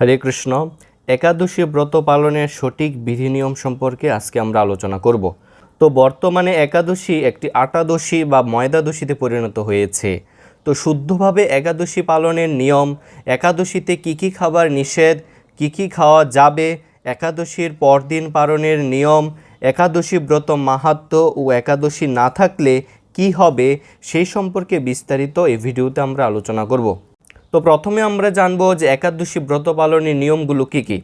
হরে কৃষ্ণ। একাদশী ব্রত পালনের সঠিক বিধি নিয়ম সম্পর্কে আজকে আমরা আলোচনা করব। তো বর্তমানে একাদশী একটি আটাদশী বা ময়দাদশীতে পরিণত হয়েছে। তো শুদ্ধভাবে একাদশী পালনের নিয়ম, একাদশীতে কি কি খাবার নিষেধ, কি কি খাওয়া যাবে, একাদশীর পরদিন পালনের নিয়ম, একাদশী ব্রত মাহাত্ম্য ও একাদশী না থাকলে কি হবে সেই সম্পর্কে বিস্তারিত এই ভিডিওতে আমরা আলোচনা করব। তো প্রথমে আমরা জানব যে একাদশী ব্রত পালনের নিয়মগুলো কী কী।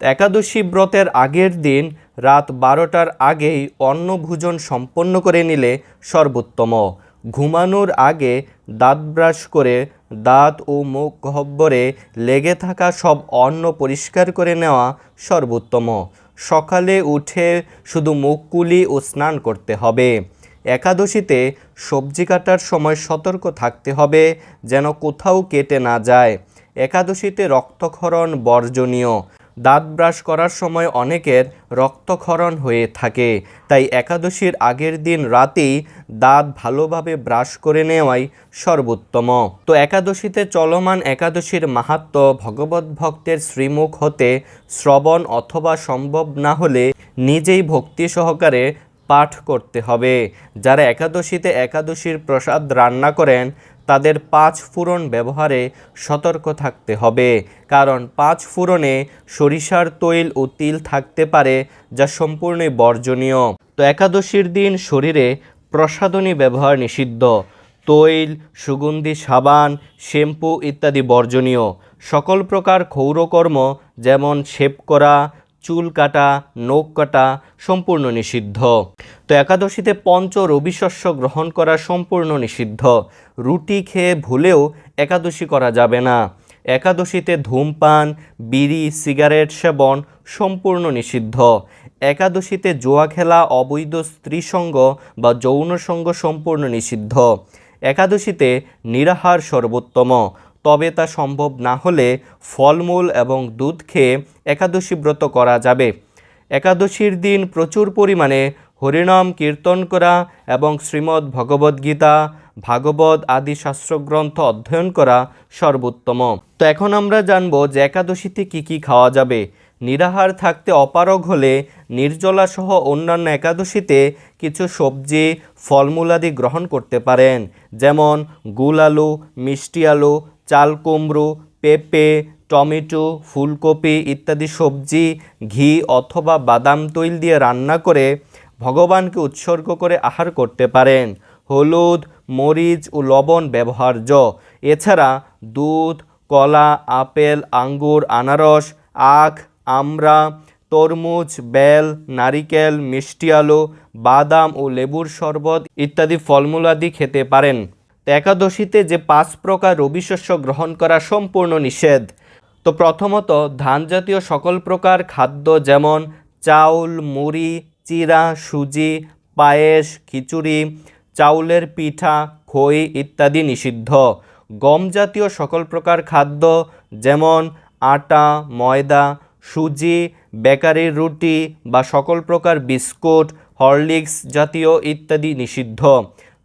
একাদশী ব্রতের আগের দিন রাত বারোটার আগেই অন্নভোজন সম্পন্ন করে নিলে সর্বোত্তম। ঘুমানোর আগে দাঁত ব্রাশ করে, দাঁত ও মুখ গহ্বরে লেগে থাকা সব অন্ন পরিষ্কার করে নেওয়া সর্বোত্তম। সকালে উঠে শুধু মুখ কুলি ও স্নান করতে হবে। একাদশীতে সবজি কাটার সময় সতর্ক থাকতে হবে, যেন কোথাও কেটে না যায়। একাদশীতে রক্তক্ষরণ বর্জনীয়। দাঁত ব্রাশ করার সময় অনেকের রক্তক্ষরণ হয়ে থাকে, তাই একাদশীর আগের দিন রাতেই দাঁত ভালোভাবে ব্রাশ করে নেওয়াই সর্বোত্তম। তো একাদশীতে চলমান একাদশীর মাহাত্ম ভগবত ভক্তের শ্রীমুখ হতে শ্রবণ অথবা সম্ভব না হলে নিজেই ভক্তি সহকারে পাঠ করতে হবে। যারা একাদশীতে একাদশীর প্রসাদ রান্না করেন, তাদের পাঁচ ফোড়ন ব্যবহারে সতর্ক থাকতে হবে। কারণ পাঁচ ফোড়নে সরিষার তৈল ও তিল থাকতে পারে, যা সম্পূর্ণই বর্জনীয়। তো একাদশীর দিন শরীরে প্রসাদনী ব্যবহার নিষিদ্ধ। তৈল, সুগন্ধি, সাবান, শ্যাম্পু ইত্যাদি বর্জনীয়। সকল প্রকার ক্ষৌরকর্ম যেমন শেপ করা চুল কাটা, নখ কাটা সম্পূর্ণ নিষিদ্ধ। তো একাদশীতে পঞ্চ রবিশস্য গ্রহণ করা সম্পূর্ণ নিষিদ্ধ। রুটি খেয়ে ভুলেও একাদশী করা যাবে না। একাদশীতে ধূমপান, বিড়ি, সিগারেট সেবন সম্পূর্ণ নিষিদ্ধ। একাদশীতে জোয়া খেলা, অবৈধ স্ত্রীসঙ্গ বা যৌন সঙ্গ সম্পূর্ণ নিষিদ্ধ। একাদশীতে নিরাহার সর্বোত্তম। তবে তা সম্ভব না হলে ফলমূল এবং দুধ খেয়ে একাদশী ব্রত করা যাবে। একাদশীর দিন প্রচুর পরিমাণে হরিনাম কীর্তন করা এবং শ্রীমদ্ ভগবদ্গীতা ভাগবত আদি শাস্ত্রগ্রন্থ অধ্যয়ন করা সর্বোত্তম। তো এখন আমরা জানব যে একাদশীতে কি কি খাওয়া যাবে। নিরাহার থাকতে অপারগ হলে নির্জলা সহ অন্যান্য একাদশীতে কিছু সবজি, ফলমূল আদি গ্রহণ করতে পারেন। যেমন গুল আলু, মিষ্টি আলু চাল, কুমড়ো, পেঁপে, টমেটো, ফুলকপি ইত্যাদি সবজি, ঘি অথবা বাদাম তৈল দিয়ে রান্না করে ভগবানকে উৎসর্গ করে আহার করতে পারেন। হলুদ, মরিচ ও লবণ ব্যবহার্য। এছাড়া দুধ, কলা, আপেল, আঙ্গুর, আনারস, আখ আমরা তরমুজ, বেল, নারিকেল, মিষ্টি আলু, বাদাম ও লেবুর শরবত ইত্যাদি ফলমূলাদি খেতে পারেন। একাদশীতে যে পাঁচ প্রকার রবিশস্য গ্রহণ করা সম্পূর্ণ নিষেধ। তো প্রথমত, ধান জাতীয় সকল প্রকার খাদ্য যেমন চাউল, মুড়ি চিরা সুজি, পায়েস, খিচুড়ি, চাউলের পিঠা, খই ইত্যাদি নিষিদ্ধ। গম জাতীয় সকল প্রকার খাদ্য যেমন আটা, ময়দা, সুজি বেকারির রুটি বা সকল প্রকার বিস্কুট, হরলিক্স জাতীয় ইত্যাদি নিষিদ্ধ।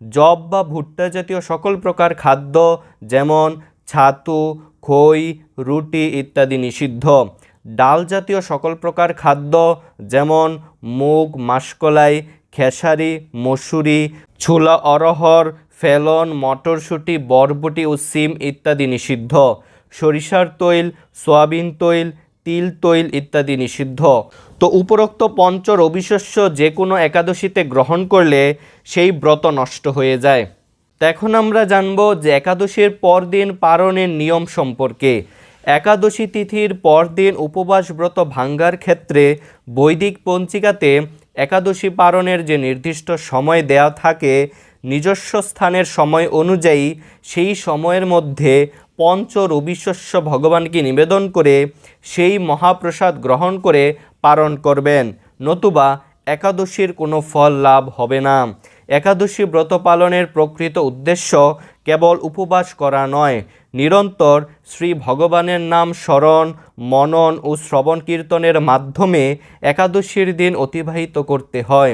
জব বা ভুট্টা জাতীয় সকল প্রকার খাদ্য, যেমন ছাতু, খই, রুটি ইত্যাদি নিষিদ্ধ। ডাল জাতীয় সকল প্রকার খাদ্য, যেমন মুগ, মাসকলাই, খেসারি, মসুরি, ছোলা অরহর ফেলন, মটরশুঁটি, বরবটি ও সিম ইত্যাদি নিষিদ্ধ। সরিষার তৈল, সয়াবিন তৈল তিল, তৈল ইত্যাদি নিষিদ্ধ। তো উপরোক্ত পঞ্চ রবিশস্য যে কোনো একাদশীতে গ্রহণ করলে সেই ব্রত নষ্ট হয়ে যায়। তো এখন আমরা জানব যে একাদশীর পরদিন পারণের নিয়ম সম্পর্কে। একাদশী তিথির পরদিন উপবাস ব্রত ভাঙ্গার ক্ষেত্রে বৈদিক পঞ্চিকাতে একাদশী পালনের যে নির্দিষ্ট সময় দেয়া থাকে, নিজস্ব স্থানের সময় অনুযায়ী সেই সময়ের মধ্যে পঞ্চ রবিশস্য ভগবানকে নিবেদন করে সেই মহাপ্রসাদ গ্রহণ করে পালন করবেন। নতুবা একাদশীর কোনো ফল লাভ হবে না। একাদশী ব্রত পালনের প্রকৃত উদ্দেশ্য কেবল উপবাস করা নয়, নিরন্তর শ্রী ভগবানের নাম স্মরণ, মনন ও শ্রবণ কীর্তনের মাধ্যমে একাদশীর দিন অতিবাহিত করতে হয়।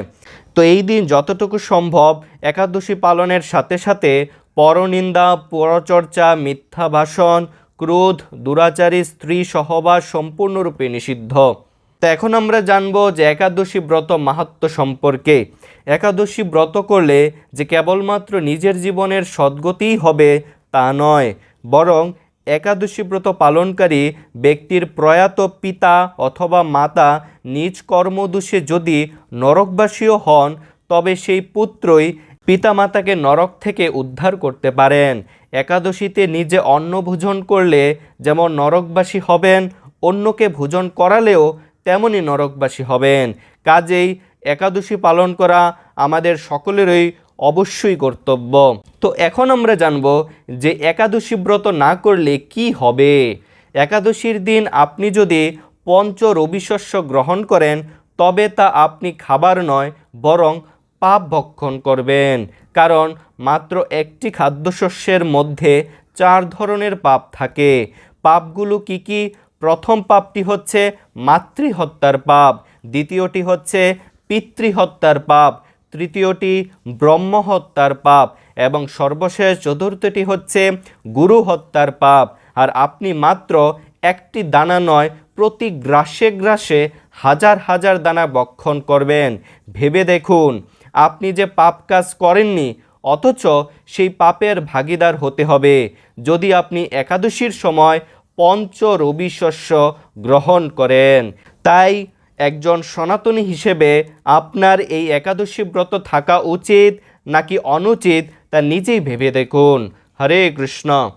তো এই দিন যতটুকু সম্ভব একাদশী পালনের সাথে সাথে পরনিন্দা, পরচর্চা, মিথ্যা ভাষণ, ক্রোধ, দুরাচারী, স্ত্রী সহবাস সম্পূর্ণরূপে নিষিদ্ধ। তো এখন আমরা জানব যে একাদশী ব্রত মাহাত্ম সম্পর্কে। একাদশী ব্রত করলে যে কেবলমাত্র নিজের জীবনের সদ্গতিই হবে তা নয়, বরং একাদশী ব্রত পালনকারী ব্যক্তির প্রয়াত পিতা অথবা মাতা নিজ কর্মদোষে যদি নরকবাসীও হন, তবে সেই পুত্রই পিতামাতাকে নরক থেকে উদ্ধার করতে পারেন। একাদশীতে নিজে অন্ন ভোজন করলে যেমন নরকবাসী হবেন, অন্যকে ভোজন করালেও তেমনই নরকবাসী হবেন। কাজেই একাদশী পালন করা আমাদের সকলেরই অবশ্যই কর্তব্য। তো এখন আমরা জানব যে একাদশী ব্রত না করলে কি হবে। একাদশীর দিন আপনি যদি পঞ্চ রবিশস্য গ্রহণ করেন, তবে তা আপনি খাবার নয়, বরং পাপ ভক্ষণ করবেন। কারণ মাত্র একটি খাদ্যশস্যের মধ্যে চার ধরনের পাপ থাকে। পাপগুলো কি কি? প্রথম পাপটি হচ্ছে মাতৃহত্যার পাপ, দ্বিতীয়টি হচ্ছে পিতৃহত্যার পাপ, তৃতীয়টি ব্রহ্মহত্যার পাপ, এবং সর্বশেষ চতুর্থটি হচ্ছে গুরু হত্যার পাপ। আর আপনি মাত্র একটি দানা নয়, প্রতি গ্রাসে গ্রাসে হাজার হাজার দানা বক্ষণ করবেন। ভেবে দেখুন আপনি যে পাপ কাজ করেননি, অথচ সেই পাপের ভাগিদার হতে হবে। যদি আপনি একাদশীর সময় পঞ্চ রবি শস্য গ্রহণ করেন, তাই একজন সনাতনী হিসেবে আপনার এই একাদশী ব্রত থাকা উচিত নাকি অনুচিত তা নিজেই ভেবে দেখুন। হরে কৃষ্ণ।